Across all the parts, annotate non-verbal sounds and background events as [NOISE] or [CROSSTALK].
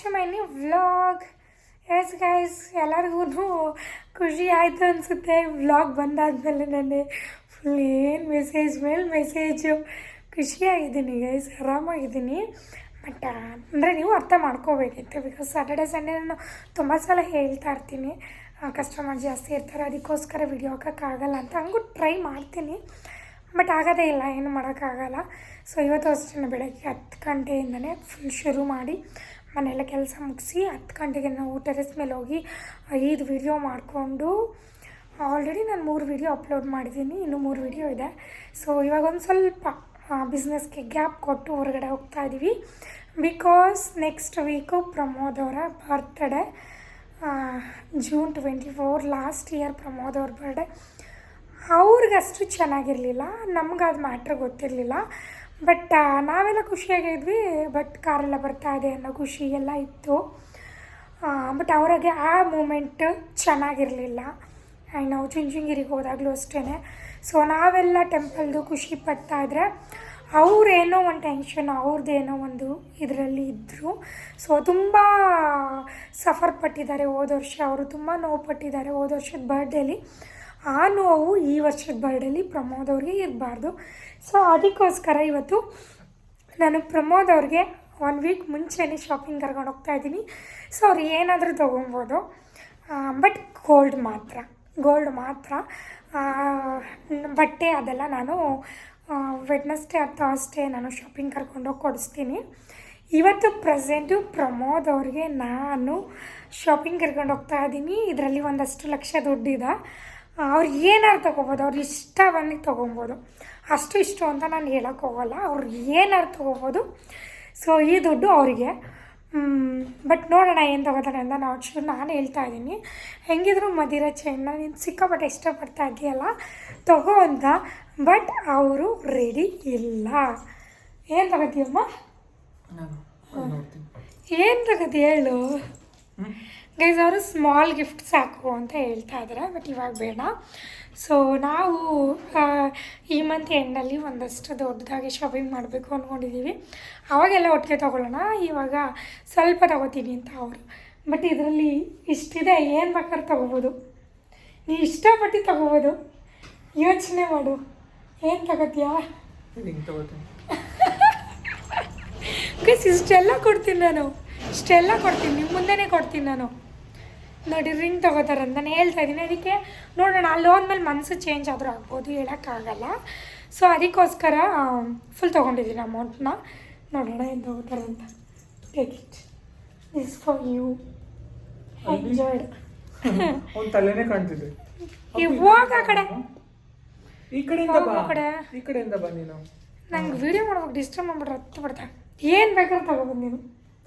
To my new vlog yes guys ಎಲ್ಲರಿಗೂ ಖುಷಿ ಆಯಿತು ಅನಿಸುತ್ತೆ. ವ್ಲಾಗ್ ಬಂದಾದಮೇಲೆ ನನಗೆ ಫುಲ್ ಏನು ಮೆಸೇಜ್ ಮೇಲೆ ಮೆಸೇಜು ಖುಷಿಯಾಗಿದ್ದೀನಿ ಗೈಸ್ ಆರಾಮಾಗಿದ್ದೀನಿ. ಬಟ್ ಅಂದರೆ ನೀವು ಅರ್ಥ ಮಾಡ್ಕೋಬೇಕಿತ್ತು ಬಿಕಾಸ್ ಸ್ಯಾಟರ್ಡೆ ಸಂಡೇ ನಾನು ತುಂಬ ಸಲ ಹೇಳ್ತಾ ಇರ್ತೀನಿ. ಕಸ್ಟಮರ್ ಜಾಸ್ತಿ ಇರ್ತಾರೆ, ಅದಕ್ಕೋಸ್ಕರ ವಿಡಿಯೋ ಹಾಕೋಕ್ಕಾಗಲ್ಲ ಅಂತ ಹಂಗೂ ಟ್ರೈ ಮಾಡ್ತೀನಿ. ಬಟ್ ಆಗೋದೇ ಇಲ್ಲ, ಏನು ಮಾಡೋಕ್ಕಾಗಲ್ಲ. ಸೊ ಇವತ್ತು ಅಷ್ಟೇ ಬೆಳಗ್ಗೆ ಹತ್ತು ಗಂಟೆಯಿಂದನೇ ಫುಲ್ ಶುರು ಮಾಡಿ ಮನೆಯೆಲ್ಲ ಕೆಲಸ ಮುಗಿಸಿ ಹತ್ತು ಗಂಟೆಗೆ ನಾವು ಟೆರೆಸ್ ಮೇಲೆ ಹೋಗಿ ಐದು ವಿಡಿಯೋ ಮಾಡಿಕೊಂಡು ಆಲ್ರೆಡಿ ನಾನು ಮೂರು ವಿಡಿಯೋ ಅಪ್ಲೋಡ್ ಮಾಡಿದ್ದೀನಿ, ಇನ್ನೂ ಮೂರು ವಿಡಿಯೋ ಇದೆ. ಸೊ ಇವಾಗ ಒಂದು ಸ್ವಲ್ಪ ಬಿಸ್ನೆಸ್ಗೆ ಗ್ಯಾಪ್ ಕೊಟ್ಟು ಹೊರಗಡೆ ಹೋಗ್ತಾ ಇದ್ದೀವಿ ಬಿಕಾಸ್ ನೆಕ್ಸ್ಟ್ ವೀಕು ಪ್ರಮೋದ್ ಅವರ birthday June twenty four last year Pramod ಅವ್ರ ಬರ್ಡೇ ಅವ್ರಿಗಷ್ಟು ಚೆನ್ನಾಗಿರಲಿಲ್ಲ ನಮ್ಗೆ ಅದು ಮ್ಯಾಟ್ರ್ ಗೊತ್ತಿರಲಿಲ್ಲ. ಬಟ್ ನಾವೆಲ್ಲ ಖುಷಿಯಾಗಿದ್ವಿ ಬಟ್ ಕಾರೆಲ್ಲ ಬರ್ತಾ ಇದೆ ಅನ್ನೋ ಖುಷಿ ಎಲ್ಲ ಇತ್ತು. ಬಟ್ ಅವರಿಗೆ ಆ ಮೂಮೆಂಟ್ ಚೆನ್ನಾಗಿರಲಿಲ್ಲ. ಆ್ಯಂಡ್ ನಾವು ಚುಂಚುಂಗಿರಿಗೆ ಹೋದಾಗಲೂ ಅಷ್ಟೇ ಸೊ ನಾವೆಲ್ಲ ಟೆಂಪಲ್ದು ಖುಷಿ ಪಡ್ತಾ ಇದ್ರೆ, ಅವ್ರೇನೋ ಒಂದು ಟೆನ್ಷನ್ ಅವ್ರದ್ದೇನೋ ಒಂದು ಇದರಲ್ಲಿ ಇದ್ದರು ಸೊ ತುಂಬ ಸಫರ್ ಪಟ್ಟಿದ್ದಾರೆ ಹೋದ ವರ್ಷ. ಅವರು ತುಂಬ ನೋವು ಪಟ್ಟಿದ್ದಾರೆ ಹೋದ ವರ್ಷದ ಬರ್ಡೇಲಿ ಆ ನೋವು ಈ ವರ್ಷದ ಬರ್ಡಲ್ಲಿ ಪ್ರಮೋದ್ ಅವ್ರಿಗೆ ಇರಬಾರ್ದು. ಸೊ ಅದಕ್ಕೋಸ್ಕರ ಇವತ್ತು ನಾನು ಪ್ರಮೋದ್ ಅವ್ರಿಗೆ ಒನ್ ವೀಕ್ ಮುಂಚೆನೇ ಶಾಪಿಂಗ್ ಕರ್ಕೊಂಡು ಹೋಗ್ತಾ ಇದ್ದೀನಿ. ಸೊ ಅವ್ರು ಏನಾದರೂ ತೊಗೊಬೋದು. ಬಟ್ ಗೋಲ್ಡ್ ಮಾತ್ರ. ಗೋಲ್ಡ್ ಮಾತ್ರ. ಬಟ್ಟೆ ಅದೆಲ್ಲ ನಾನು ವೆಡ್ನಸ್ಡೇ ಅಥವಾ ಅಷ್ಟೇ ನಾನು ಶಾಪಿಂಗ್ ಕರ್ಕೊಂಡೋಗಿ ಕೊಡಿಸ್ತೀನಿ. ಇವತ್ತು ಪ್ರೆಸೆಂಟು ಪ್ರಮೋದ್ ಅವ್ರಿಗೆ ನಾನು ಶಾಪಿಂಗ್ ಕರ್ಕೊಂಡು ಹೋಗ್ತಾ ಇದ್ದೀನಿ. ಇದರಲ್ಲಿ ಒಂದಷ್ಟು ಲಕ್ಷ ದುಡ್ಡಿದೆ. ಅವ್ರು ಏನಾರು ತೊಗೋಬೋದು ಅವ್ರ ಇಷ್ಟ ಬಂದು ತೊಗೊಬೋದು. ಅಷ್ಟು ಇಷ್ಟು ಅಂತ ನಾನು ಹೇಳೋಕ್ಕೋಗಲ್ಲ ಅವ್ರು ಏನಾರು ತೊಗೋಬೋದು. ಸೊ ಈ ದುಡ್ಡು ಅವರಿಗೆ. ಬಟ್ ನೋಡೋಣ ಏನು ತೊಗೋತಾರೆ ಅಂತ ನಾವು ಚೂರು ನಾನು ಹೇಳ್ತಾ ಇದ್ದೀನಿ. ಹೆಂಗಿದ್ರು ಮದಿರ ಚೈನ್ನ ನೀನು ಸಿಕ್ಕಾಪಟ್ಟೆ ಇಷ್ಟಪಡ್ತಾ ಇದೆಯಲ್ಲ ತಗೋ ಅಂತ. ಬಟ್ ಅವರು ರೆಡಿ ಇಲ್ಲ. ಏನು ತಗೋತೀಯಮ್ಮ? ನಾನು ಏನು ತಗೋತಿ ಹೇಳು? ಗೈಸ್ ಅವರು ಸ್ಮಾಲ್ ಗಿಫ್ಟ್ ಸಾಕು ಅಂತ ಹೇಳ್ತಾ ಇದ್ದಾರೆ ಬಟ್ ಇವಾಗ ಬೇಡ. ಸೊ ನಾವು ಈ ಮಂತ್ ಎಂಡಲ್ಲಿ ಒಂದಷ್ಟು ದೊಡ್ಡದಾಗಿ ಶಾಪಿಂಗ್ ಮಾಡಬೇಕು ಅಂದ್ಕೊಂಡಿದ್ದೀವಿ ಅವಾಗೆಲ್ಲ ಒಟ್ಟಿಗೆ ತೊಗೊಳ್ಳೋಣ ಇವಾಗ ಸ್ವಲ್ಪ ತಗೋತೀನಿ ಅಂತ ಅವರು. ಬಟ್ ಇದರಲ್ಲಿ ಇಷ್ಟಿದೆ ಏನು ಬೇಕಾದ್ರೆ ತೊಗೋಬೋದು. ನೀ ಇಷ್ಟಪಟ್ಟು ತೊಗೋಬೋದು. ಯೋಚನೆ ಮಾಡು. ಏನು ತಗೋತೀಯಾ? ಗೈಸ್ ಇಷ್ಟೆಲ್ಲ ಕೊಡ್ತೀನಿ ನಾನು. ಇಷ್ಟೆಲ್ಲ ಕೊಡ್ತೀನಿ ನಿಮ್ಮ ಮುಂದೆನೇ ಕೊಡ್ತೀನಿ ನಾನು. ನೋಡಿ ರಿಂಗ್ ತೊಗೋತಾರಂತ ನಾನು ಹೇಳ್ತಾ ಇದ್ದೀನಿ. ಅದಕ್ಕೆ ನೋಡೋಣ ಅಲ್ಲಿ ಹೋದ್ಮೇಲೆ ಮನಸ್ಸು ಚೇಂಜ್ ಆದರೂ ಆಗ್ಬೋದು ಹೇಳೋಕ್ಕಾಗಲ್ಲ. ಸೊ ಅದಕ್ಕೋಸ್ಕರ ಫುಲ್ ತೊಗೊಂಡಿದ್ದೀನಿ ಅಮೌಂಟ್ನ ನೋಡೋಣ ಏನು ತೊಗೋತಾರಂತ take it is for you enjoyed ಒಂದು ತಲೆನೇ ಕಾಣ್ತಿದೆ. ಇವಾಗ ಆ ಕಡೆ. ಈ ಕಡೆಯಿಂದ ಬಾ ಆ ಕಡೆ. ಈ ಕಡೆಯಿಂದ ಬಾ ನೀನು ನಂಗೆ ವೀಡಿಯೋ ಮಾಡ್ಬೇಕು ಡಿಸ್ಟರ್ಬ್ ಮಾಡ್ಬಿಟ್ರೆ ಹತ್ತು ಬಿಡ್ತಾ ಏನು ಬೇಕಾದ್ರೆ ತಗೊಬೋದು ನೀನು.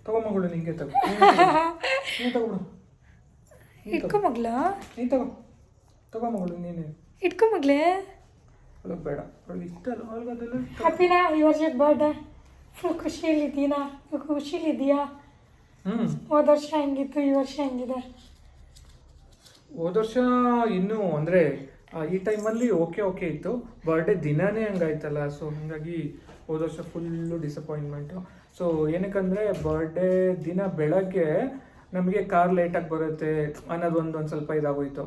ತಗೋ ಮಗಳು ನಿಂಗೆ ತಗೋ. [LAUGHS] ತಗೊಬಿಡು ಇಟ್ಕೊ ಮಗ್ಲ. ನೀ ತಗೋ. ತಗೋ ಮಗಳು ನೀನು. ಇಟ್ಕೊ ಮಗ್ಲೇ. ಅಲ್ಲ ಬೇಡ. ಅವಳಿಗೆ ಇಷ್ಟ ಅಲ್ಲ ಅವಳಿಗೆ ಅದೆಲ್ಲ ಹ್ಯಾಪಿನಾ ಈ ವರ್ಷದ ಬರ್ಡೇ ಫುಲ್ ಖುಷಿಯಲ್ಲಿದ್ದೀನಾ ಖುಷಿಲಿದ್ದೀಯಾ ಹ್ಮ್. ಹೋದ ವರ್ಷ ಹೆಂಗಿತ್ತು ಈ ವರ್ಷ ಹೆಂಗಿದೆ? ಹೋದ ವರ್ಷ ಇನ್ನೂ ಅಂದರೆ ಈ ಟೈಮಲ್ಲಿ ಓಕೆ ಓಕೆ ಇತ್ತು. ಬರ್ಡೇ ದಿನನೇ ಹಂಗಾಯ್ತಲ್ಲ ಸೊ ಹಾಗಾಗಿ ಹೋದ ವರ್ಷ ಫುಲ್ಲು ಡಿಸಪಾಯಿಂಟ್ಮೆಂಟು ಸೊ ಏನಕ್ಕಂದರೆ ಬರ್ಡೇ ದಿನ ಬೆಳಗ್ಗೆ ನಮಗೆ ಕಾರ್ ಲೇಟಾಗಿ ಬರುತ್ತೆ ಅನ್ನೋದು ಒಂದು ಒಂದು ಸ್ವಲ್ಪ ಇದಾಗೋಯ್ತು.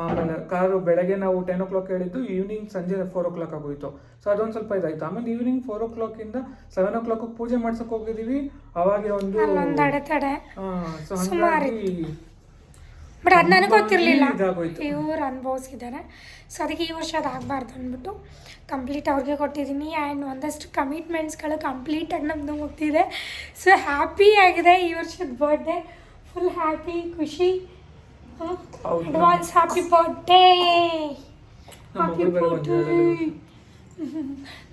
ಆಮೇಲೆ ಕಾರು ಬೆಳಗ್ಗೆ ನಾವು ಟೆನ್ ಓ ಕ್ಲಾಕ್ ಹೇಳಿದ್ದು ಈವ್ನಿಂಗ್ ಸಂಜೆ ಫೋರ್ ಓ ಕ್ಲಾಕ್ ಆಗೋಯ್ತು. ಸೊ ಅದೊಂದು ಸ್ವಲ್ಪ ಇದಾಯ್ತು. ಆಮೇಲೆ ಈವ್ನಿಂಗ್ ಫೋರ್ ಓ ಕ್ಲಾಕಿಂದ ಸೆವೆನ್ ಓ ಕ್ಲಾಕ್ ಪೂಜೆ ಮಾಡ್ಸಕ್ಕೆ ಹೋಗಿದ್ದೀವಿ. ಅವಾಗೆ ಒಂದು ಸೊ ಹಾಗಾಗಿ ಬಟ್ ಅದು ನನಗೆ ಗೊತ್ತಿರಲಿಲ್ಲ. ಇವ್ರು ಅನುಭವಿಸಿದ್ದಾರೆ. ಸೊ ಅದಕ್ಕೆ ಈ ವರ್ಷ ಅದಾಗಬಾರ್ದು ಅಂದ್ಬಿಟ್ಟು ಕಂಪ್ಲೀಟ್ ಅವ್ರಿಗೆ ಕೊಟ್ಟಿದ್ದೀನಿ. ಆ್ಯಂಡ್ ಒಂದಷ್ಟು ಕಮಿಟ್ಮೆಂಟ್ಸ್ಗಳು ಕಂಪ್ಲೀಟಾಗಿ ನಮ್ಮದು ಮುಗ್ದಿದೆ. ಸೊ ಹ್ಯಾಪಿ ಆಗಿದೆ ಈ ವರ್ಷದ ಬರ್ಡೇ ಫುಲ್ ಹ್ಯಾಪಿ ಖುಷಿ. Advance happy birthday happy birthday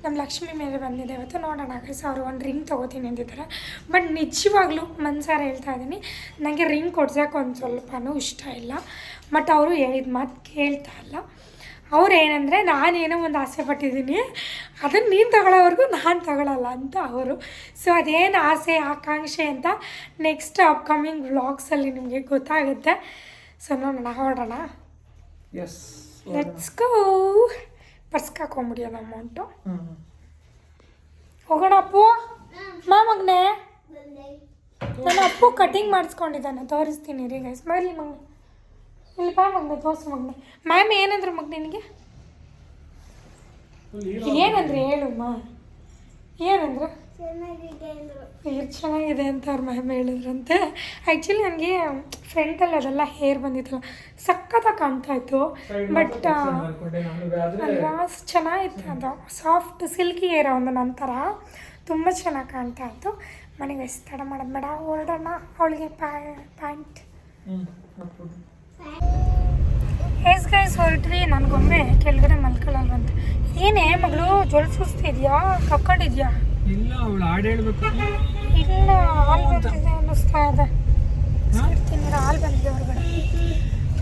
ನಮ್ಮ ಲಕ್ಷ್ಮಿ ಮೇಲೆ ಬಂದಿದೆ ಇವತ್ತು. ನೋಡೋಣ ಗೈಸ್ ಅವರು ಒಂದು ರಿಂಗ್ ತೊಗೋತೀನಿ ಅಂದಿದ್ದಾರೆ ಬಟ್ ನಿಜವಾಗ್ಲೂ ಮನ್ಸಾರ ಹೇಳ್ತಾ ಇದ್ದೀನಿ ನನಗೆ ರಿಂಗ್ ಕೊಡ್ಸೋಕೆ ಒಂದು ಸ್ವಲ್ಪನೂ ಇಷ್ಟ ಇಲ್ಲ. ಬಟ್ ಅವರು ಹೇಳಿದ ಮಾತು ಕೇಳ್ತಾ ಇಲ್ಲ. ಅವ್ರು ಏನಂದರೆ ನಾನೇನೋ ಒಂದು ಆಸೆ ಪಟ್ಟಿದ್ದೀನಿ. ಅದನ್ನು ನೀನು ತಗೊಳ್ಳೋವರೆಗೂ ನಾನು ತಗೊಳ್ಳಲ್ಲ ಅಂತ ಅವರು. ಸೊ ಅದೇನು ಆಸೆ ಆಕಾಂಕ್ಷೆ ಅಂತ ನೆಕ್ಸ್ಟ್ ಅಪ್ಕಮಿಂಗ್ ವ್ಲಾಗ್ಸಲ್ಲಿ ನಿಮಗೆ ಗೊತ್ತಾಗುತ್ತೆ. ಸೊ ನೋಡೋಣ ಹೊರಡೋಣ ಎಸ್ ಲೆಟ್ಸ್ ಗೋ ಪರ್ಸ್ಕಾಕೊಂಬಿಡಿಯೋದು ಅಮೌಂಟು ಹೋಗೋಣ ಅಪ್ಪು. ಮಾಮಗ್ನೆ ಮಗನೇ. ನನ್ನ ಅಪ್ಪು ಕಟಿಂಗ್ ಮಾಡಿಸ್ಕೊಂಡಿದ್ದಾನೆ. ತೋರಿಸ್ತೀನಿ ರೀ ಗೈಸ್ ಮರಲಿ ಮಗ್ನೆ. ಇಲ್ಲಿ ಬಾ ಮಗ್ನೆ ದೋಸೆ ಮಗ್ನೆ. ಮ್ಯಾಮ್ ಏನಂದ್ರು ಮಗ್ ನಿನಗೆ? ಏನಂದ್ರೆ ಹೇಳುಮ್ಮ ಏನಂದ್ರು? ಹೇರ್ ಚೆನ್ನಾಗಿದೆ ಅಂತ ಅವ್ರ ಮ್ಯಾಮ್ ಹೇಳಿದ್ರಂತೆ. ಆ್ಯಕ್ಚುಲಿ ನನಗೆ ಫ್ರಂಟಲ್ಲಿ ಅದೆಲ್ಲ ಹೇರ್ ಬಂದಿತ್ತಲ್ಲ ಸಖತ್ತಾಗಿ ಕಾಣ್ತಾ ಇತ್ತು. ಬಟ್ ಅಲ್ವಾ? ಚೆನ್ನಾಗಿತ್ತು ಅದು. ಸಾಫ್ಟ್ ಸಿಲ್ಕಿ ಹೇರ್ ಒಂದು ನಂತರ ತುಂಬ ಚೆನ್ನಾಗಿ ಕಾಣ್ತಾ ಇತ್ತು. ಮನೆಗೆ ಎಷ್ಟು ತಡ ಮಾಡೋದು ಬೇಡ ಹೊರಡೋಣ ಅವಳಿಗೆ ಪ್ಯಾಂಟ್ ಹೇಸ್ ಗೈಸ್ ಹೊರಟ್ರಿ. ನನಗೊಮ್ಮೆ ಕೆಳಗಡೆ ಮಲ್ಕೊಳ್ಳಲ್ವಂತ. ಏನೇ ಮಗಳು ಜ್ವರ ಸುಸ್ತಿದ್ಯಾ ಕಕ್ಕೊಂಡಿದ್ಯಾ ಇಲ್ಲ ಅವಳು ಹಾಡು ಹೇಳ್ಬೇಕು. ಇಲ್ಲ ಹಾಲು ಬರ್ತಿದೆ ಅನ್ನಿಸ್ತಾ ಇದೆ. ತಿಂದ್ರೆ ಹಾಲು ಬಂದಿದೆ ಹೊರಗಡೆ.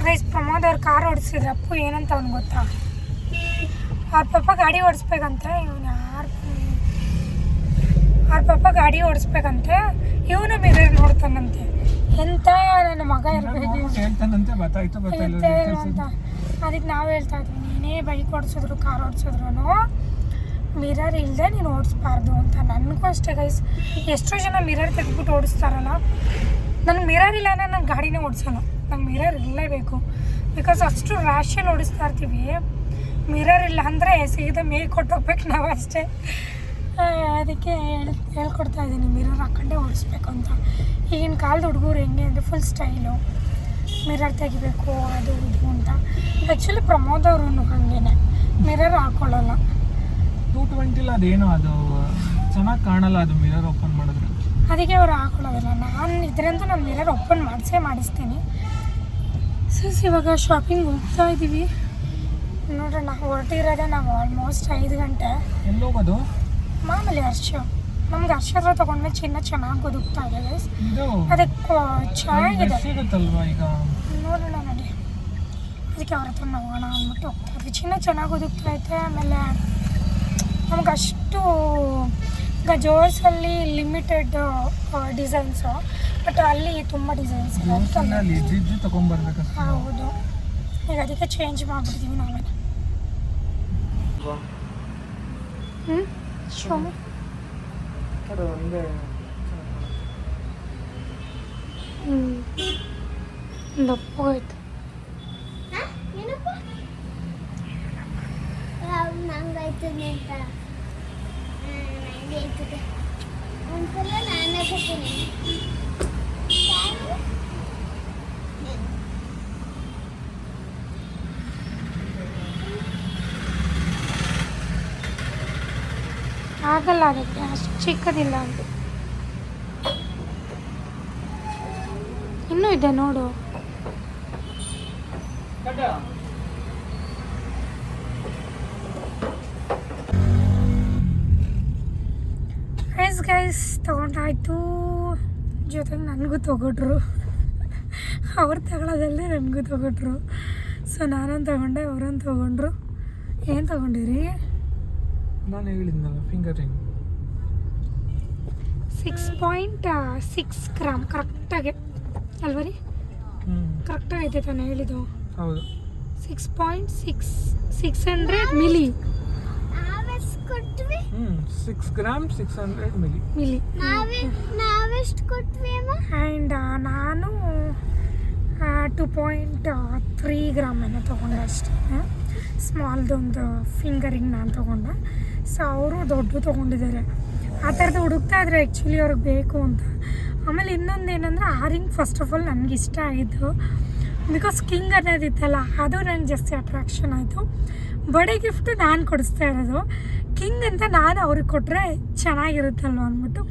ಗೈಸ್ ಪ್ರಮೋದ್ ಅವ್ರು ಕಾರ್ ಓಡಿಸಿದ್ರೆ. ಅಪ್ಪು ಏನಂತ ಅವ್ನು ಗೊತ್ತಾ? ಅವ್ರ ಪಾಪ ಗಾಡಿ ಓಡಿಸ್ಬೇಕಂತೆ. ಇವನು ಯಾರು ಅವ್ರ ಪಾಪ ಗಾಡಿ ಓಡಿಸ್ಬೇಕಂತೆ. ಇವನು ಮಿರರ್ ನೋಡ್ತಾನಂತೆ. ಎಂತ ನನ್ನ ಮಗ ಇರಬೇಕು? ಹೇಳ್ತಾನಂತೆ ಗೊತ್ತಾಯ್ತು ಅಂತ. ಅದಕ್ಕೆ ನಾವು ಹೇಳ್ತಾ ಇದ್ವಿ ನೀನೇ ಬೈಕ್ ಓಡಿಸಿದ್ರು ಕಾರ್ ಓಡಿಸಿದ್ರು ಮಿರರ್ ಇಲ್ಲದೆ ನೀನು ಓಡಿಸ್ಬಾರ್ದು ಅಂತ. ನನಗೂ ಅಷ್ಟೇ ಗೈಸ್ ಎಷ್ಟೋ ಜನ ಮಿರರ್ ತೆಗೆದ್ಬಿಟ್ಟು ಓಡಿಸ್ತಾರಲ್ಲ ನನಗೆ ಮಿರರ್ ಇಲ್ಲ ಅಂದರೆ ನಾನು ಗಾಡಿನೇ ಓಡಿಸಲ್ಲ. ನಂಗೆ ಮಿರರ್ ಇರಲೇಬೇಕು ಬಿಕಾಸ್ ಅಷ್ಟು ರ್ಯಾಶಲ್ಲಿ ಓಡಿಸ್ತಾ ಇರ್ತೀವಿ. ಮಿರರ್ ಇಲ್ಲ ಅಂದರೆ ಸೀದಾ ಕೊಟ್ಟು ಹೋಗ್ಬೇಕು ನಾವು ಅಷ್ಟೇ ಅದಕ್ಕೆ ಹೇಳಿ ಹೇಳ್ಕೊಡ್ತಾ ಇದ್ದೀನಿ ಮಿರರ್ ಹಾಕ್ಕೊಂಡೇ ಓಡಿಸ್ಬೇಕು ಅಂತ. ಈಗಿನ ಕಾಲದ ಹುಡುಗರು ಹೆಂಗೆ ಅಂದರೆ ಫುಲ್ ಸ್ಟೈಲು ಮಿರರ್ ತೆಗಿಬೇಕು ಅದು ಇದು ಅಂತ. ಆ್ಯಕ್ಚುಲಿ ಪ್ರಮೋದ್ ಅವರು ಹಾಗೇನೆ. ಮಿರರ್ ಹಾಕ್ಕೊಳ್ಳೋಲ್ಲ ಟೂ ಟ್ವೆಂಟಿಲಿ ಅದೇನೋ ಅದು ಚೆನ್ನಾಗಿ ಕಾಣಲ್ಲ ಅದು ಮಿರರ್ ಓಪನ್ ಮಾಡಿದ್ರೆ. ಅದಕ್ಕೆ ಅವ್ರು ಹಾಕೊಳ್ಳೋದಿಲ್ಲ. ನಾನು ಇದರಿಂದ ನಾನು ಮಿರರ್ ಓಪನ್ ಮಾಡಿಸೇ ಮಾಡಿಸ್ತೀನಿ. ಸಸ್ ಇವಾಗ ಶಾಪಿಂಗ್ ಹೋಗ್ತಾ ಇದ್ದೀವಿ ನೋಡೋಣ ಹೊರಟಿರೋದೇ ನಾವು ಆಲ್ಮೋಸ್ಟ್ ಐದು ಗಂಟೆ. ಎಲ್ಲಿ ಹೋಗೋದು ಮಾಮೂಲಿ ಹರ್ಷ ನಮ್ಗೆ ಹರ್ಷದ್ರ ಹತ್ರ ತೊಗೊಂಡ್ಮೇಲೆ ಚಿನ್ನ ಚೆನ್ನಾಗಿ ಒದಗ್ತಾ ಇದೆ ಗೈಸ್ ಅದಕ್ಕೆ ಚೆನ್ನಾಗಿದೆ. ಸಿಗುತ್ತಲ್ವಾ ಈಗ? ನೋಡೋಣ ನೋಡಿ. ಅದಕ್ಕೆ ಅವ್ರ ಹತ್ರ ನೋಡೋಣ ಅಂದ್ಬಿಟ್ಟು ಹೋಗ್ತಾ ಇದ್ವಿ. ಚಿನ್ನ ಚೆನ್ನಾಗಿ ಒದಗ್ತಾ ಐತೆ ಆಮೇಲೆ ನಮ್ಗೆ ಅಷ್ಟು ಈಗ ಜೋರ್ಸಲ್ಲಿ ಲಿಮಿಟೆಡ್ ಡಿಸೈನ್ಸು ಬಟ್ ಅಲ್ಲಿ ತುಂಬ ಡಿಸೈನ್ಸ್ ಹೌದು. ಈಗ ಅದಕ್ಕೆ ಚೇಂಜ್ ಮಾಡಿಬಿಡ್ತೀವಿ ನಾವೆಲ್ಲ ತಗೊಂಡ್ಬರ್ಬೇಕಷ್ಟೇ ಹೌದು ಈಗ ಅದಕ್ಕೆ ಚೇಂಜ್ ಮಾಡಿಬಿಡ್ತೀವಿ ನಾವೇ ಹ್ಞೂ ಶೋ ಅದು ಒಂದೇ ಹ್ಞೂ ದಪ್ಪ ಆಯ್ತು ನಂಗಾಯ್ತದೆ ಅಂತ ನಂಗೆ ಆಯ್ತದೆ ಒಂದ್ಸಲ ನಾನೇ ಆಗಲ್ಲ ಅದಕ್ಕೆ ಅಷ್ಟು ಚಿಕ್ಕದಿಲ್ಲ ಅಂತ. ಇನ್ನೂ ಇದೆ ನೋಡು. ಗೈಸ್ ತಗೊಂಡಾಯಿತು. ಜೊತೆಗೆ ನನಗೂ ತೊಗೊಟ್ರು. ಅವ್ರು ತಗೊಳ್ಳೋದಲ್ಲದೆ ನನಗೂ ತೊಗೊಟ್ರು. ಸೊ ನಾನೊಂದು ತೊಗೊಂಡೆ, ಅವ್ರೊಂದು ತೊಗೊಂಡ್ರು. ಏನು ತೊಗೊಂಡಿರಿ? ನಾನು ಹೇಳಿದ್ನಲ್ಲ finger ring six point six gram ಕರೆಕ್ಟಾಗಿ ಅಲ್ವ ರೀ? ಹ್ಞೂ ಕರೆಕ್ಟಾಗಿ ಐತೆ ತಾನೇ ಹೇಳಿದ್ದು. ಹೌದು. Six point six six hundred milli ನಾವೆಷ್ಟು ಕೊಟ್ವಿ? ಹ್ಞೂ six gram six hundred milli milli ನಾವೇ ನಾವೆಷ್ಟು ಕೊಟ್ವಿ ಅಮ್ಮ? ಆ್ಯಂಡ್ ನಾನು ಟು ಪಾಯಿಂಟ್ ತ್ರೀ ಗ್ರಾಮ್ ಏನೋ ತೊಗೊಂಡೆ ಅಷ್ಟೇ. ಸ್ಮಾಲ್ದೊಂದು ಫಿಂಗರಿಂಗ್ ನಾನು ತೊಗೊಂಡೆ. ಸೊ ಅವರು ದೊಡ್ಡ ತೊಗೊಂಡಿದ್ದಾರೆ. ಆ ಥರದ್ದು ಹುಡುಕ್ತಾ ಇದ್ರೆ ಆ್ಯಕ್ಚುಲಿ ಅವ್ರಿಗೆ ಬೇಕು ಅಂತ. ಆಮೇಲೆ ಇನ್ನೊಂದು ಏನಂದ್ರೆ ಆ ರಿಂಗ್ ಫಸ್ಟ್ ಆಫ್ ಆಲ್ ನನಗೆ ಇಷ್ಟ ಆಗಿದ್ದು ಬಿಕಾಸ್ ಕಿಂಗ್ ಅನ್ನೋದಿತ್ತಲ್ಲ, ಅದು ನನಗೆ ಜಾಸ್ತಿ ಅಟ್ರಾಕ್ಷನ್ ಆಯಿತು. ಬಡೆ ಗಿಫ್ಟು ನಾನು ಕೊಡಿಸ್ತಾ ಇರೋದು. ಕಿಂಗ್ ಅಂತ ನಾನು ಅವ್ರಿಗೆ ಕೊಟ್ಟರೆ ಚೆನ್ನಾಗಿರುತ್ತಲ್ವ ಅಂದ್ಬಿಟ್ಟು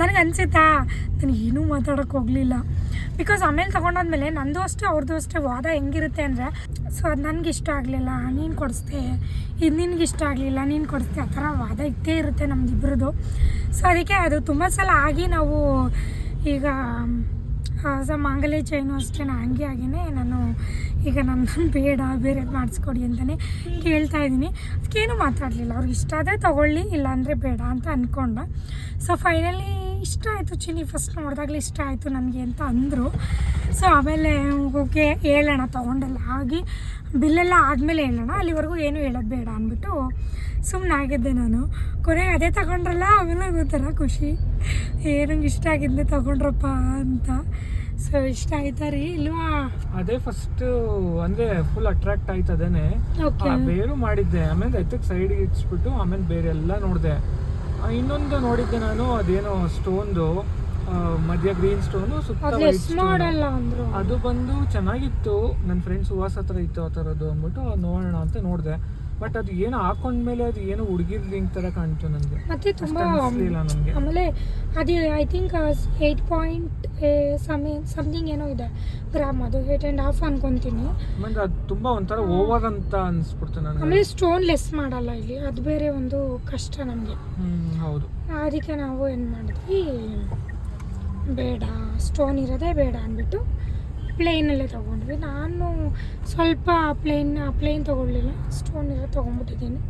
ನನಗೆ ಅನಿಸುತ್ತಾ ನಾನು ಏನೂ ಹೋಗಲಿಲ್ಲ. ಬಿಕಾಸ್ ಆಮೇಲೆ ತೊಗೊಂಡಾದ್ಮೇಲೆ ನಂದು ಅಷ್ಟೇ ಅವ್ರದ್ದು ಅಷ್ಟೇ ವಾದ ಹೆಂಗಿರುತ್ತೆ ಅಂದರೆ ಸೊ ಅದು ನನಗೆ ಇಷ್ಟ ಆಗಲಿಲ್ಲ, ನೀನು ಕೊಡಿಸ್ದೆ. ಇದು ನಿನ್ಗೆ ಇಷ್ಟ ಆಗಲಿಲ್ಲ, ನೀನು ಕೊಡಿಸ್ದೆ. ಆ ಥರ ವಾದ ಇದ್ದೇ ಇರುತ್ತೆ ನಮ್ದಿಬ್ರದ್ದು ಸೊ ಅದಕ್ಕೆ ಅದು ತುಂಬ ಸಲ ಆಗಿ ನಾವು ಈಗ ಸೊ ಮಾಂಗಲ್ಯ ಚೈನು ಅಷ್ಟೇ ಹಂಗೆ ಆಗಿನೇ ನಾನು ಈಗ ನನ್ನ ಬೇಡ, ಬೇರೆ ಮಾಡಿಸ್ಕೊಡಿ ಅಂತಲೇ ಕೇಳ್ತಾ ಇದ್ದೀನಿ. ಅದಕ್ಕೇನು ಮಾತಾಡಲಿಲ್ಲ. ಅವ್ರಿಗೆ ಇಷ್ಟ ಆದರೆ ತೊಗೊಳ್ಳಿ, ಇಲ್ಲಾಂದರೆ ಬೇಡ ಅಂತ ಅಂದ್ಕೊಂಡು ಸೊ ಫೈನಲಿ ಇಷ್ಟ ಆಯಿತು ಚಿನಿ ಫಸ್ಟ್ ನೋಡಿದಾಗಲೇ ಇಷ್ಟ ಆಯಿತು ನನಗೆ ಅಂತ ಅಂದರು. ಸೊ ಆಮೇಲೆ ಓಕೆ ಹೇಳೋಣ, ತೊಗೊಂಡೆಲ್ಲ ಆಗಿ ಬಿಲ್ಲೆಲ್ಲ ಆದಮೇಲೆ ಹೇಳೋಣ. ಅಲ್ಲಿವರೆಗೂ ಏನು ಹೇಳೋದು ಬೇಡ ಅಂದ್ಬಿಟ್ಟು ಸುಮ್ಮನೆ ಆಗಿದ್ದೆ ನಾನು. ಕೊನೆಗೆ ಅದೇ ತಗೊಂಡ್ರಲ್ಲ, ಆಮೇಲೆ ಗೊತ್ತಲ್ಲ ಖುಷಿ. ಏನಂಗೆ ಇಷ್ಟ ಆಗಿದ್ದೆ ತಗೊಂಡ್ರಪ್ಪ ಅಂತ. ಸೊ ಇಷ್ಟ ಆಯ್ತಾ ರೀ? ಇಲ್ವಾ? ಅದೇ ಫಸ್ಟ್ ಅಂದ್ರೆ ಫುಲ್ ಅಟ್ರಾಕ್ಟ್ ಆಯ್ತು ಅದೇನೆ. ಬೇರು ಮಾಡಿದ್ದೆ. ಆಮೇಲೆ ಎತ್ತಕ್ಕೆ ಸೈಡ್ಗೆ ಇಟ್ಸ್ಬಿಟ್ಟು ಆಮೇಲೆ ಬೇರೆ ಎಲ್ಲ ನೋಡಿದೆ ಇನ್ನೊಂದು ನೋಡಿದ್ದೆ ನಾನು ಅದೇನೋ ಸ್ಟೋನ್ದು ಮಧ್ಯ ಗ್ರೀನ್ ಸ್ಟೋನು ಸುತ್ತ ಅದು white ಎಸ್ ಮಾಡಲ್ಲ ಅಂದರು. ಅದು ಬಂದು ಚೆನ್ನಾಗಿತ್ತು. ನನ್ನ ಫ್ರೆಂಡ್ಸ್ ಉವಾಸ ಹತ್ರ ಇತ್ತು ಆ ಥರದ್ದು ಅಂದ್ಬಿಟ್ಟು ನೋಡೋಣ ಅಂತ ನೋಡಿದೆ. ಬಟ್ ಅದು ಏನು ಹಾಕೊಂಡ್ಮೇಲೆ ಅದು ಏನು ಹುಡುಗಿರ್ ಲಿಂಕ್ ತರ ಕಾಣ್ತು ನನಗೆ. ಮತ್ತೆ ತುಂಬ ಅನಿಸ್ಲಿಲ್ಲ ನನಗೆ. ಆಮೇಲೆ ಅದು I think eight point something something ಏನೋ ಇದೆ. ಗ್ರಾಮ್ ಅದು ಏಟ್ ಆ್ಯಂಡ್ ಹಾಫ್ ಅನ್ಕೊಂತೀನಿ. ಆಮೇಲೆ ಅದು ತುಂಬ ಒಂಥರ ಓವರ್ ಅಂತ ಅನಿಸ್ಬಿಡ್ತು ನನಗೆ. ಆಮೇಲೆ ಸ್ಟೋನ್ ಲೆಸ್ ಮಾಡಲ್ಲ ಇಲ್ಲಿ. ಅದು ಬೇರೆ ಒಂದು ಕಷ್ಟ ನಮಗೆ ಹೌದು. ಅದಕ್ಕೆ ನಾವು ಏನು ಮಾಡಿದ್ವಿ? ಬೇಡ ಸ್ಟೋನ್ ಇರೋದೇ ಬೇಡ ಅಂದ್ಬಿಟ್ಟು ಪ್ಲೇನಲ್ಲೇ ತೊಗೊಂಡ್ವಿ. ನಾನು ಸ್ವಲ್ಪ ಪ್ಲೇನ್ ಪ್ಲೇನ್ ತೊಗೊಳ್ಳಿಲ್ಲ. ಸ್ಟೋನ್ ಇರೋ ತೊಗೊಂಡ್ಬಿಟ್ಟಿದ್ದೀನಿ.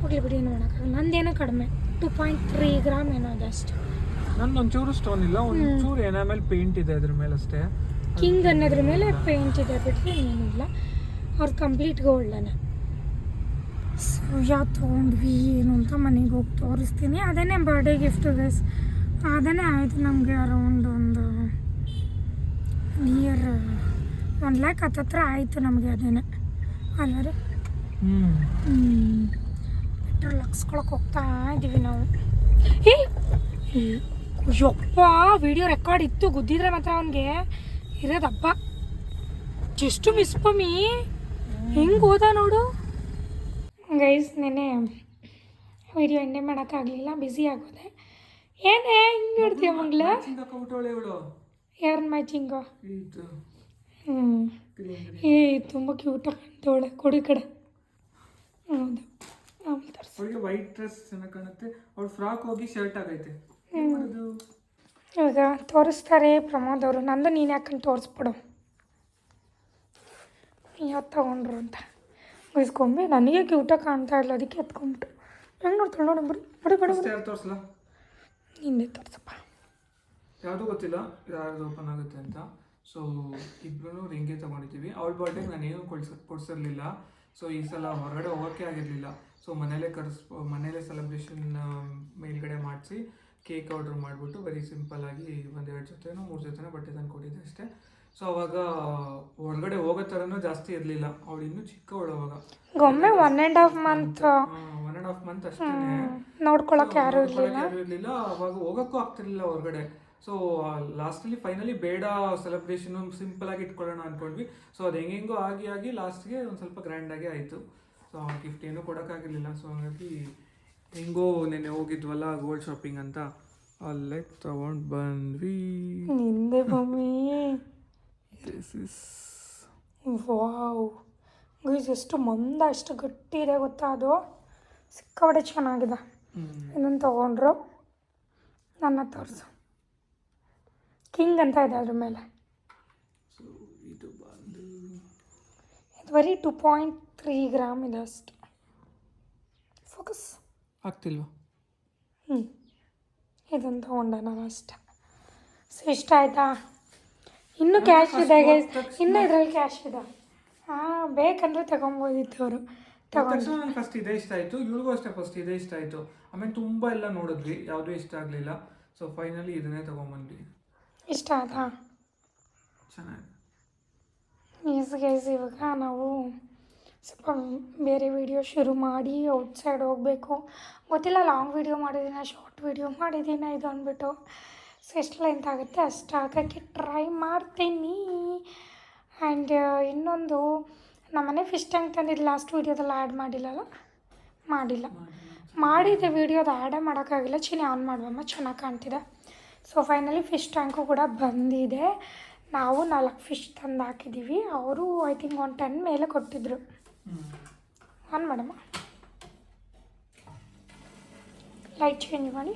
ಹೋಗ್ಲಿ ಬಿಡಿ ಏನು ಮಾಡೋಕ್ಕಾಗಲ್ಲ. ನಂದೇನೋ ಕಡಿಮೆ. ಟು ಪಾಯಿಂಟ್ ತ್ರೀ ಗ್ರಾಮ್ ಏನೋ ಇದೆ ಅಷ್ಟೇ. ನಂದು ಒಂಚೂರು ಸ್ಟೋನ್ ಇಲ್ಲ ಒಂಚೂರು ಎನಾಮೆಲ್ ಪೇಂಟ್ ಇದೆ ಅದ್ರ ಮೇಲೆ ಅಷ್ಟೇ. ಕಿಂಗ್ ಅನ್ನೋದ್ರ ಮೇಲೆ ಪೇಂಟ್ ಇದೆ ಬಿಟ್ಟರೆ ಏನಿಲ್ಲ ಅವ್ರು ಕಂಪ್ಲೀಟ್ ಗೋಲ್ಡನೆ ಸೊ ಯಾವ್ದು ತೊಗೊಂಡ್ವಿ ಏನು ಅಂತ ಮನೆಗೆ ಹೋಗಿ ತೋರಿಸ್ತೀನಿ. ಅದೇನೇ ಬರ್ಡೇ ಗಿಫ್ಟ್ ಗೈಸ್ ಅದನ್ನೇ ಆಯಿತು ನಮಗೆ ಅರೌಂಡ್ ಒಂದು ನಿಯರ್ ಒನ್ ಲ್ಯಾಕ್ ಹತ್ತತ್ರ ಆಯಿತು ನಮಗೆ ಅದೇನೆ. ಅಲ್ವ ರೀ ಪೆಟ್ರೋಲ್ ಹಾಕ್ಸ್ಕೊಳಕ್ಕೆ ಹೋಗ್ತಾ ಇದ್ದೀವಿ ನಾವು. ಏ ಯಪ್ಪ ವಿಡಿಯೋ ರೆಕಾರ್ಡ್ ಇತ್ತು ಗುದ್ದಿದ್ರೆ ಮಾತ್ರ ಅವನಿಗೆ ಇರೋದಪ್ಪ ಜಸ್ಟು ಮಿಸ್ ಪಮ್ಮಿ. ಹೆಂಗೆ ಹೋದ ನೋಡು. ಗೈಸ್ ನೆನೆ ವಿಡಿಯೋ ಎಣ್ಣೆ ಮಾಡೋಕ್ಕಾಗಲಿಲ್ಲ ಬ್ಯುಸಿ ಆಗೋದೆ. ಏನೇ ಹಿಂಗೆ ನೋಡ್ತೀಯ ಮಂಗ್ಲ? ಯಾರನ್ನ ಮ್ಯಾಚಿಂಗು ಹ್ಞೂ ಏ ತುಂಬ ಕ್ಯೂಟಾಗಿ ಕಾಣ್ತವಳೆ ಕೊಡಿ ಕಡೆ. ಹೌದು. ಆಮೇಲೆ ತರ್ಸಿ. ಅವಳಿಗೆ ವೈಟ್ ಡ್ರೆಸ್ ಚೆನ್ನಾಗಿ ಕಾಣುತ್ತೆ. ಅವಳು ಫ್ರಾಕ್ ಹೋಗಿ ಶರ್ಟ್ ಆಗೈತೆ. ಹೌದಾ ಇವಾಗ ತೋರಿಸ್ತಾರೆ ಪ್ರಮೋದ್ ಅವರು. ನಂದು ನೀನು ಯಾಕಂತ ತೋರಿಸ್ಬಿಡು? ಯಾವ್ದು ತಗೊಂಡ್ರು ಅಂತ. ಬೈಸ್ಕೊಂಬೆ ನನಗೆ ಕ್ಯೂಟಾಗಿ ಕಾಣ್ತಾ ಇಲ್ಲ ಅದಕ್ಕೆ ಎತ್ಕೊಂಬಿಟ್ಟು. ಹೆಂಗೆ ನೋಡ್ತಾಳೆ ನೋಡಿ ಬಿಡಿ ಬಿಡಿ ಬಿಡಿ ತೋರಿಸಲ್ಲ ನಿನ್ನೆ ತೋರಿಸಪ್ಪ. ಯಾವುದೂ ಗೊತ್ತಿಲ್ಲ ಯಾರ್ದು ಓಪನ್ ಆಗುತ್ತೆ ಅಂತ. ಸೊ ಇಬ್ಬರೂ ರಿಂಗೇ ತಗೊಂಡಿದ್ದೀವಿ. ಅವಳ ಬರ್ಡೇಗೆ ನಾನೇನು ಕೊಡ್ಸ ಕೊಡ್ಸಿರ್ಲಿಲ್ಲ. ಸೊ ಈ ಸಲ ಹೊರಗಡೆ ಹೋಗೋಕ್ಕೆ ಆಗಿರಲಿಲ್ಲ. ಸೊ ಮನೇಲೇ ಕರ್ಸ್ ಮನೇಲೇ ಸೆಲೆಬ್ರೇಷನ್ ಮೇಲ್ಗಡೆ ಮಾಡಿಸಿ ಕೇಕ್ ಆರ್ಡ್ರ್ ಮಾಡಿಬಿಟ್ಟು ವೆರಿ ಸಿಂಪಲ್ ಆಗಿ ಒಂದೆರಡು ಜೊತೆನೋ ಮೂರು ಜೊತೆನೋ ಬಟ್ಟೆ ತಂದು ಕೊಟ್ಟಿದ್ದೆ ಅಷ್ಟೇ. ಸೊ ಅವಾಗ ಹೊರಗಡೆ ಹೋಗೋ ಥರನೂ ಜಾಸ್ತಿ ಇರಲಿಲ್ಲ. ಅವಳು ಇನ್ನೂ ಚಿಕ್ಕವಳು ಅವಾಗ. ಒಮ್ಮೆ one and half month one and half month ಅಷ್ಟೇ ನೋಡ್ಕೊಳಕ್ಕೆ ಯಾರೂ ಯಾರು ಇರಲಿಲ್ಲ. ಅವಾಗ ಹೋಗೋಕ್ಕೂ ಆಗ್ತಿರ್ಲಿಲ್ಲ ಹೊರಗಡೆ. ಸೊ ಲಾಸ್ಟಲ್ಲಿ ಫೈನಲಿ ಬೇಡ ಸೆಲೆಬ್ರೇಷನ್ ಸಿಂಪಲ್ ಆಗಿ ಇಟ್ಕೊಳ್ಳೋಣ ಅನ್ಕೊಂಡ್ವಿ. ಸೊ ಅದು ಹೆಂಗೆಂಗೋ ಆಗಿ ಆಗಿ ಲಾಸ್ಟ್ಗೆ ಒಂದು ಸ್ವಲ್ಪ ಗ್ರ್ಯಾಂಡ್ ಆಗಿ ಆಯಿತು. ಸೊ ಗಿಫ್ಟ್ ಏನೂ ಕೊಡೋಕ್ಕಾಗಿರಲಿಲ್ಲ ಸೊ ಹಾಗಾಗಿ ಹೆಂಗೋ ನೆನ್ನೆ ಹೋಗಿದ್ವಲ್ಲ ಗೋಲ್ಡ್ ಶಾಪಿಂಗ್ ಅಂತ ಅಲ್ಲೇ ತಗೊಂಡು ಬಂದ್ವಿ. ನಿಂದೆ ಮಮ್ಮಿ. ವಾವ್ ಗೈಸ್ ಎಷ್ಟು ಮಂದ ಎಷ್ಟು ಗಟ್ಟಿ ಇದೆ ಗೊತ್ತಾ ಅದು? ಸಿಕ್ಕಾಪಟ್ಟೆ ಚೆನ್ನಾಗಿದೆ. ಇನ್ನೊಂದು ತೊಗೊಂಡ್ರು. ನನ್ನ ತೋರಿಸು. ಕಿಂಗ್ ಅಂತ ಇದೆ ಅದ್ರ ಮೇಲೆ. ಇದು ಬಂದು ಇದು ಬರೀ ಟು ಪಾಯಿಂಟ್ ತ್ರೀ ಗ್ರಾಮ್ ಇದೆ ಅಷ್ಟು. ಫೋಕಸ್ ಆಗ್ತಿಲ್ವಾ? ಹ್ಞೂ ಇದನ್ನು ತೊಗೊಂಡೆ ನಾನು ಅಷ್ಟೆ ಸೊ ಇಷ್ಟ ಆಯ್ತಾ? ಇನ್ನೂ ಕ್ಯಾಶ್ ಇದೆ ಇನ್ನು ಇದರಲ್ಲಿ ಕ್ಯಾಶ್ ಇದೆ. ಹಾಂ ಬೇಕಂದ್ರೆ ತಗೊಂಬೋದಿತ್ತು ಅವರು. ತಗೊಂಡು. ತಕ್ಷಣ ನಂಗೆ ಫಸ್ಟ್ ಇದೇ ಇಷ್ಟ ಆಯಿತು. ಇವ್ರಿಗೂ ಅಷ್ಟೇ ಫಸ್ಟ್ ಇದೇ ಇಷ್ಟ ಆಯಿತು. ಆಮೇಲೆ ತುಂಬ ಎಲ್ಲ ನೋಡಿದ್ವಿ. ಯಾವುದೂ ಇಷ್ಟ ಆಗಲಿಲ್ಲ. ಸೊ ಫೈನಲಿ ಇದನ್ನೇ ತೊಗೊಂಬಂದ್ವಿ. ಇಷ್ಟ ಆಯ್ತಾ? ಎಸ್ ಗೈಸ್ ಇವಾಗ ನಾವು ಸ್ವಲ್ಪ ಬೇರೆ ವಿಡಿಯೋ ಶುರು ಮಾಡಿ ಔಟ್ಸೈಡ್ ಹೋಗಬೇಕು. ಗೊತ್ತಿಲ್ಲ ಲಾಂಗ್ ವಿಡಿಯೋ ಮಾಡಿದ್ದೀನ ಶಾರ್ಟ್ ವಿಡಿಯೋ ಮಾಡಿದ್ದೀನ ಇದು ಅಂದ್ಬಿಟ್ಟು. ಸೊ ಎಷ್ಟು ಲೆಂತ್ ಆಗುತ್ತೆ ಅಷ್ಟು ಹಾಕೋಕ್ಕೆ ಟ್ರೈ ಮಾಡ್ತೀನಿ. ಆ್ಯಂಡ್ ಇನ್ನೊಂದು ನಮ್ಮನೆ ಫಿಶ್ ಟ್ಯಾಂಕ್ ತಂದಿದ್ದು ಲಾಸ್ಟ್ ವೀಡಿಯೋದಲ್ಲಿ ಆ್ಯಡ್ ಮಾಡಿಲ್ಲಲ್ಲ? ಮಾಡಿಲ್ಲ. ಮಾಡಿದ್ದೆ ವೀಡಿಯೋದು ಆ್ಯಡೇ ಮಾಡೋಕ್ಕಾಗಿಲ್ಲ. ಚೀನಿ ಆನ್ ಮಾಡುವಮ್ಮ ಚೆನ್ನಾಗಿ ಕಾಣ್ತಿದೆ. ಸೊ ಫೈನಲಿ ಫಿಶ್ ಟ್ಯಾಂಕು ಕೂಡ ಬಂದಿದೆ. ನಾವು ನಾಲ್ಕು ಫಿಶ್ ತಂದು ಹಾಕಿದ್ದೀವಿ ಅವರು ಐ ಥಿಂಕ್ ಒಂದು ಟೆನ್ ಮೇಲೆ ಕೊಟ್ಟಿದ್ರು. ಆನ್ ಮೇಡಮ್ ಲೈಟ್ ಚೇಂಜ್ ಮಾಡಿ.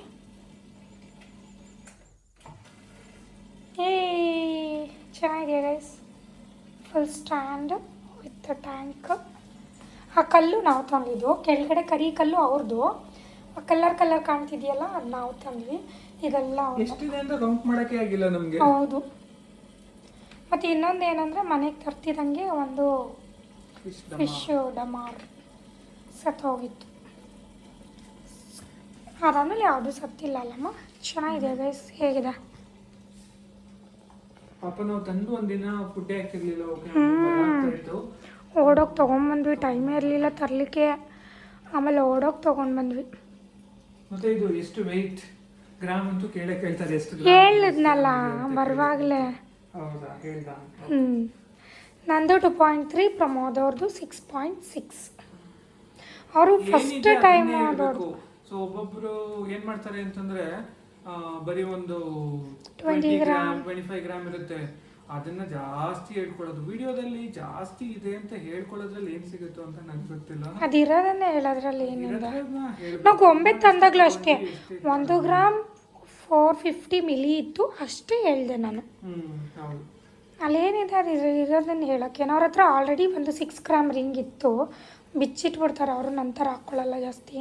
ಏ ಚೆನ್ನಾಗಿದೆ guys full stand with tank ಆ ಕಲ್ಲು ನಾವು ತಂದಿದ್ದು. ಕೆಳಗಡೆ ಕರಿ ಕಲ್ಲು ಅವ್ರದ್ದು. ಆ ಕಲರ್ ಕಲರ್ ಕಾಣ್ತಿದೆಯಲ್ಲ ಅದು ನಾವು ತಂದ್ವಿ. ಇದೆಲ್ಲ. ಎಷ್ಟಿದೆ ಅಂತ ಕೌಂಟ್ ಮಾಡೋಕ್ಕೆ ಆಗಿಲ್ಲ ನಮಗೆ. ಹೌದು. ಮತ್ತು ಇನ್ನೊಂದು ಏನಂದರೆ ಮನೆಗೆ ತರ್ತಿದ್ದಂಗೆ ಒಂದು ಫಿಶ್ ಡಮಾರ್ ಸತ್ತೋಗಿತ್ತು ಅದಾದಮೇಲೆ ಯಾವುದೂ ಸತ್ತಿಲ್ಲ ಅಲ್ಲಮ್ಮ ಚೆನ್ನಾಗಿದೆ ಗೈಸ್ ಹೇಗಿದೆ? ಪಾಪ ನಾವು ತಂದು ಒಂದಿನ ಫುಡ್ ಹಾಕಿರ್ಲಿಲ್ಲ ಓಡೋಗಿ ತೊಗೊಂಬಂದ್ವಿ ಟೈಮೇ ಇರಲಿಲ್ಲ ತರಲಿಕ್ಕೆ. ಆಮೇಲೆ ಓಡೋಗಿ ತಗೊಂಡ್ಬಂದ್ವಿ ಮತ್ತೆ ಇದು ಎಷ್ಟು ವೆಯ್ಟ್ ಗ್ರಾಮ್ ಅಂತೂ ಕೇಳೇ ಕೇಳ್ತಾರೆ ಎಷ್ಟು gram ಹೇಳಿದ್ನಲ್ಲ ಬರುವಾಗಲೇ ಹೌದಾ? ಹೇಳ್ದ? ಹ್ಞೂ ನಂದು ಟು ಪಾಯಿಂಟ್ ತ್ರೀ ಪ್ರಮೋದ್ ಅವ್ರದ್ದು ಸಿಕ್ಸ್ ಪಾಯಿಂಟ್ ಸಿಕ್ಸ್ ಅವರು ಫಸ್ಟ್ ಟೈಮ್ ಆದವ್ರು. ಸೊ ಒಬ್ಬೊಬ್ರು ಏನ್ ಮಾಡ್ತಾರೆ ಅಂತಂದ್ರೆ ಆ, ಬರೀ ಒಂದು 20 twenty gram. Gram twenty five gram ಇರುತ್ತೆ. ಅದನ್ನ ಜಾಸ್ತಿ ಹೇಳ್ಕೊಳ್ಳೋದು. ವಿಡಿಯೋದಲ್ಲಿ ಜಾಸ್ತಿ ಇದೆ ಅಂತ ಹೇಳ್ಕೊಳ್ಳೋದ್ರಲ್ಲಿ ಏನು ಸಿಗುತ್ತೋ ಅಂತ ನನಗೆ ಗೊತ್ತಿಲ್ಲ. ಅದಿರೋದನ್ನೇ ಹೇಳೋದ್ರಲ್ಲಿ ಏನು ಇರೋದ್ರನ್ನ ಹೇಳ್ಬೇಕು. ನಾವು ಗೊಂಬೆ ತಂದಾಗಲೂ ಅಷ್ಟೇ. ಒಂದು ಗ್ರಾಮ್ ಫೋರ್ ಫಿಫ್ಟಿ ಮಿಲಿ ಇತ್ತು. ಅಷ್ಟೇ ಹೇಳಿದೆ ನಾನು. ಅಲ್ಲೇನಿದೆ ಅದು ಇರೋದನ್ನು ಹೇಳೋಕ್ಕೆ ಅವ್ರ ಹತ್ರ ಆಲ್ರೆಡಿ ಒಂದು ಸಿಕ್ಸ್ ಗ್ರಾಮ್ ರಿಂಗ್ ಇತ್ತು. ಬಿಚ್ಚಿಟ್ಬಿಡ್ತಾರೆ. ಅವರು ನಂತರ ಹಾಕ್ಕೊಳ್ಳಲ್ಲ ಜಾಸ್ತಿ.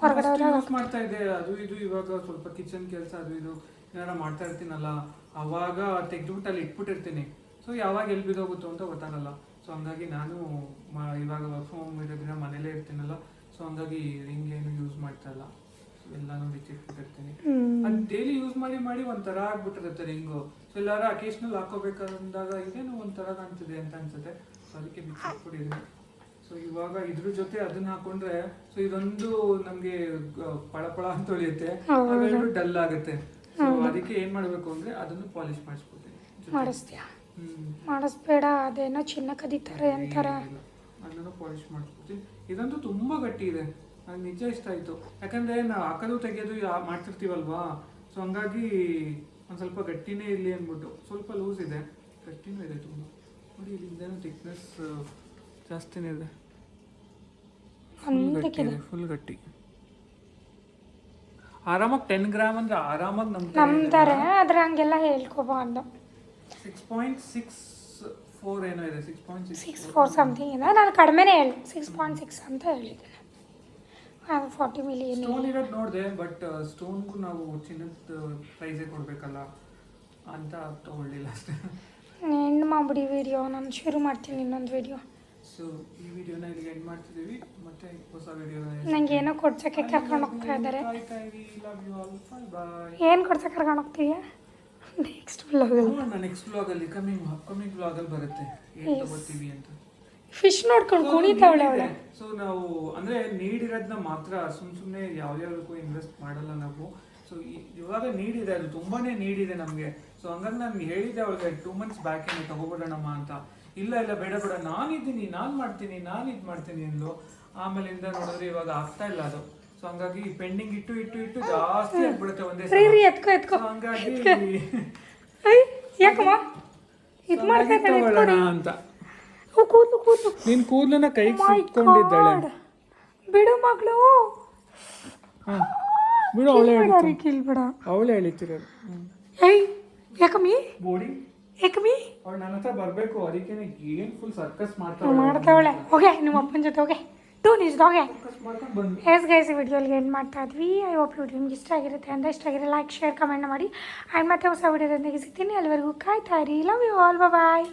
ಹೊರಗಡೆ ಮಾಡ್ತಾ ಇದೆ ಅದು ಇದು ಇವಾಗ ಸ್ವಲ್ಪ ಕಿಚನ್ ಕೆಲಸ ಅದು ಇದು. ಏನಾರ ಮಾಡ್ತಾ ಇರ್ತೀನಲ್ಲ ಅವಾಗ ತೆಗೆದುಬಿಟ್ಟು ಅಲ್ಲಿ ಇಟ್ಬಿಟ್ಟಿರ್ತೀನಿ. ಸೊ ಯಾವಾಗ ಎಲ್ಲಿ ಬಿದ್ದೋಗುತ್ತೋ ಅಂತ ಗೊತ್ತಾಗಲ್ಲ. ಸೊ ಹಂಗಾಗಿ ನಾನು ಮ- ಇವಾಗ ವರ್ಕ್ ಫ್ರಮ್ ಹೋಮ್ ಇರೋದ್ರಿಂದ ಮನೇಲೇ ಇರ್ತೀನಲ್ಲ. ಸೊ ಹಂಗಾಗಿ ರಿಂಗ್ ಏನು ಯೂಸ್ ಮಾಡ್ತಾ ಇಲ್ಲ. ಎಲ್ಲಾನು ಬಿಚ್ಚಿಟ್ಬಿಟ್ಟಿರ್ತೀನಿ ಅದ್ ಡೈಲಿ ಯೂಸ್ ಮಾಡಿ ಮಾಡಿ ಒಂಥರ ಆಗ್ಬಿಟ್ಟಿರುತ್ತೆ ರಿಂಗು. ಸೊ ಎಲ್ಲಾರು ಅಕೇಶನಲ್ ಹಾಕೋಬೇಕಂದಾಗ ಇದೇನು ಒಂಥರ ಕಾಣ್ತಿದೆ ಅಂತ ಅನ್ಸುತ್ತೆ. ಸೊ ಅದಕ್ಕೆ ಬಿಚ್ಚಿಟ್ಬಿಟ್ಟಿದ್ದೀನಿ ಸೊ ಇವಾಗ ಇದ್ರ ಜೊತೆ ಅದನ್ನ ಹಾಕೊಂಡ್ರೆ ಸೊ ಇದೊಂದು ನಮ್ಗೆ ಪಳಪಳ ಅಂತ ಹೊಳಿಯುತ್ತೆ. ಡಲ್ ಆಗುತ್ತೆ. ಅದಕ್ಕೆ ಏನ್ ಮಾಡ್ಬೇಕು ಅಂದ್ರೆ ಅದನ್ನು ಪಾಲಿಶ್ ಮಾಡಿಸ್ಕೊತೀನಿ ಮಾಡಿಸ್ತೀಯಾ? ಮಾಡಿಸ್ಬೇಡ ಅದೇನೋ ಚಿನ್ನ ಕದೀತಾರೆ ಅಂತಾರ. ಅದನ್ನು ಪಾಲಿಶ್ ಮಾಡಿಸ್ಕೊತೀನಿ ಇದಂತೂ ತುಂಬಾ ಗಟ್ಟಿ ಇದೆ. ನಂಗೆ ನಿಜ ಇಷ್ಟ ಆಯ್ತು. ಯಾಕಂದ್ರೆ ನಾವು ಹಾಕೋದು ತೆಗೆಯೋದು ಮಾಡ್ತಿರ್ತೀವಲ್ವಾ? ಸೊ ಹಂಗಾಗಿ ಒಂದ್ ಸ್ವಲ್ಪ ಗಟ್ಟಿನೇ ಇರಲಿ ಅಂದ್ಬಿಟ್ಟು. ಸ್ವಲ್ಪ ಲೂಸ್ ಇದೆ. ಗಟ್ಟಿನೂ ಇದೆ ತುಂಬಾ. ನೋಡಿ ಇಲ್ಲಿಂದ ಥಿಕ್ನೆಸ್ ಜಾಸ್ತಿನೇ ಇದೆ. ಫುಲ್ ಗಟ್ಟಿ ಒಂದಕ್ಕಿದೆ ಇದೆ ಫುಲ್ ಗಟ್ಟಿ ಆರಾಮಾಗಿ ಟೆನ್ ಗ್ರಾಮ್ ಅಂದ್ರೆ ಆರಾಮಾಗಿ ನಮ್ ನಂಬ್ತಾರೆ ಆದ್ರೆ ಹಂಗೆಲ್ಲ ಹೇಳ್ಕೊಬಾರ್ದು. ಸಿಕ್ಸ್ ಪಾಯಿಂಟ್ ಸಿಕ್ಸ್ ಫೋರ್ ಏನೋ ಇದೆ six point six six four something ಇದೆ. ನಾನು ಕಡಿಮೆನೇ ಹೇಳಿ ಸಿಕ್ಸ್ ಪಾಯಿಂಟ್ ಸಿಕ್ಸ್ ಅಂತ ಹೇಳಿದ್ದೆ ಅದು ಫಾರ್ಟಿ ಮಿಲಿಯನ್ ಸ್ಟೋನ್ ಇರೋದು ನೋಡಿದೆ ಬಟ್ ಸ್ಟೋನ್ಗೂ ನಾವು ಚಿನ್ನದ ಪ್ರೈಸೇ ಕೊಡಬೇಕಲ್ಲ? ಅಂತ ತಗೊಳ್ಳಿಲ್ಲ ಅಷ್ಟೇ. ಎಂಡ್ ಮಾಡ್ಬಿಡಿ ವಿಡಿಯೋ ನಾನು ಶುರು ಮಾಡ್ತೀನಿ ಇನ್ನೊಂದು ವಿಡಿಯೋ ಸೊ ಈ ವಿಡಿಯೋನ ಇಲ್ಲಿ ಎಂಡ್ ಮಾಡ್ತಿದ್ದೀವಿ. ಮತ್ತೆ ಹೊಸ ವಿಡಿಯೋ ನಂಗೆ ಏನೋ ಕೊಡ್ಸಕ್ಕೆ ಕರ್ಕೊಂಡು ಹೋಗ್ತಾ ಇದ್ದಾರೆ. ಏನು ಕೊಡ್ಸೋಕೆ ಕರ್ಕೊಂಡು ಹೋಗ್ತೀಯ? ನೆಕ್ಸ್ಟ್ ಬ್ಲಾಗಲ್ಲಿ ನೆಕ್ಸ್ಟ್ ಬ್ಲಾಗಲ್ಲಿ ಕಮಿಂಗ್ ಅಪ್ಕಮಿಂಗ್ ಬ್ಲಾಗಲ್ಲಿ ಬರುತ್ತೆ. ಏನು ತಗೋತೀವಿ ಅಂತ. ಫಿಶ್ ನೋಡ್ಕೊಂಡು ಕುಣಿತಾವಳೆ ಅವಳೆ ಸೊ ನಾವು ಅಂದ್ರೆ ನೀಡಿರೋದನ್ನ ಮಾತ್ರ ಸುಮ್ ಸುಮ್ಮನೆ ಯಾವ್ಯಾವ್ದಕ್ಕೂ ಇನ್ವೆಸ್ಟ್ ಮಾಡಲ್ಲ ನಾವು. ಸೊ ಇವಾಗ ನೀಡಿದೆ ಇದೆ ಅದು ತುಂಬಾನೇ ನೀಡಿದೆ ಇದೆ ನಮಗೆ. ಸೊ ಹಂಗಾಗಿ ನಾನು ಹೇಳಿದ್ದೆ ಅವಳಿಗೆ ಟೂ ಮಂತ್ಸ್ ಬ್ಯಾಕ್ ಏನು ತಗೋಬಿಡೋಣಮ್ಮ ಅಂತ. ಇಲ್ಲ ಇಲ್ಲ ಬೇಡ ಬೇಡ. ನಾನಿದ್ದೀನಿ ನಾನು ಮಾಡ್ತೀನಿ ನಾನು ಇದು ಮಾಡ್ತೀನಿ ಅಂದ್ಲು. ಆಮೇಲಿಂದ ನೋಡಿದ್ರೆ ಇವಾಗ ಆಗ್ತಾ ಇಲ್ಲ ಅದು. ಸೊ ಹಂಗಾಗಿ ಪೆಂಡಿಂಗ್ ಇಟ್ಟು ಇಟ್ಟು ಇಟ್ಟು ಜಾಸ್ತಿ ಆಗ್ಬಿಡುತ್ತೆ ಒಂದೇ ಸಲ. ಹಂಗಾಗಿ ಯಾಕಮ್ಮ ಇದು ತಗೊಳ್ಳೋಣ ಅಂತ. ಕೂದ್ಲು ಕೂದ್ಲು. ನಿನ್ ಕೂದಲನ್ನ ಕೈಗೆ My ಸಿಕ್ಕೊಂಡಿದ್ದಾಳೆ ಬಿಡು ಮಗಳು. ಹಾ. ಬಿಡು ಅವಳೇ ಕಿಲ್ಬೇಡ ಅವಳೇ ಎಳಿತಿರೋದು ಏಯ್ ಯಾಕಮ್ಮಿ? ಬೋಡಿ? ಯಾಕಮ್ಮಿ? ಅವಳು ನನ್ನ ಹತ್ರ ಬರಬೇಕು ಅದಕ್ಕೇನೆ ಏನು ಫುಲ್ ಸರ್ಕಸ್ ಮಾಡ್ತಾಳೆ? ಮಾಡ್ತಾವಳೆ. ಹೋಗೆ ನಿಮ್ಮ ಅಪ್ಪನ ಜೊತೆ ಹೋಗೆ. ಟೂ ನಿಜ ಹೋಗೆ. ಎಸ್ ಗೈಸ್ ವಿಡಿಯೋಲಿ ಏನು ಮಾಡ್ತಾ ಇದ್ವಿ. ಐ ಹೋಪ್ ವಿಡಿಯೋ ನಿಮ್ಗೆ ಇಷ್ಟ ಆಗಿರುತ್ತೆ. ಅಂದರೆ ಇಷ್ಟ ಆಗಿರೋ ಲೈಕ್ ಶೇರ್ ಕಮೆಂಟ್ ಮಾಡಿ. ಆ್ಯಂಡ್ ಮತ್ತೆ ಹೊಸ ವಿಡಿಯೋದೊಂದಿಗೆ ಸಿಗ್ತೀನಿ. ಅಲ್ಲಿವರೆಗೂ ಕಾಯ್ತಾ ಇರಿ. Love you all bye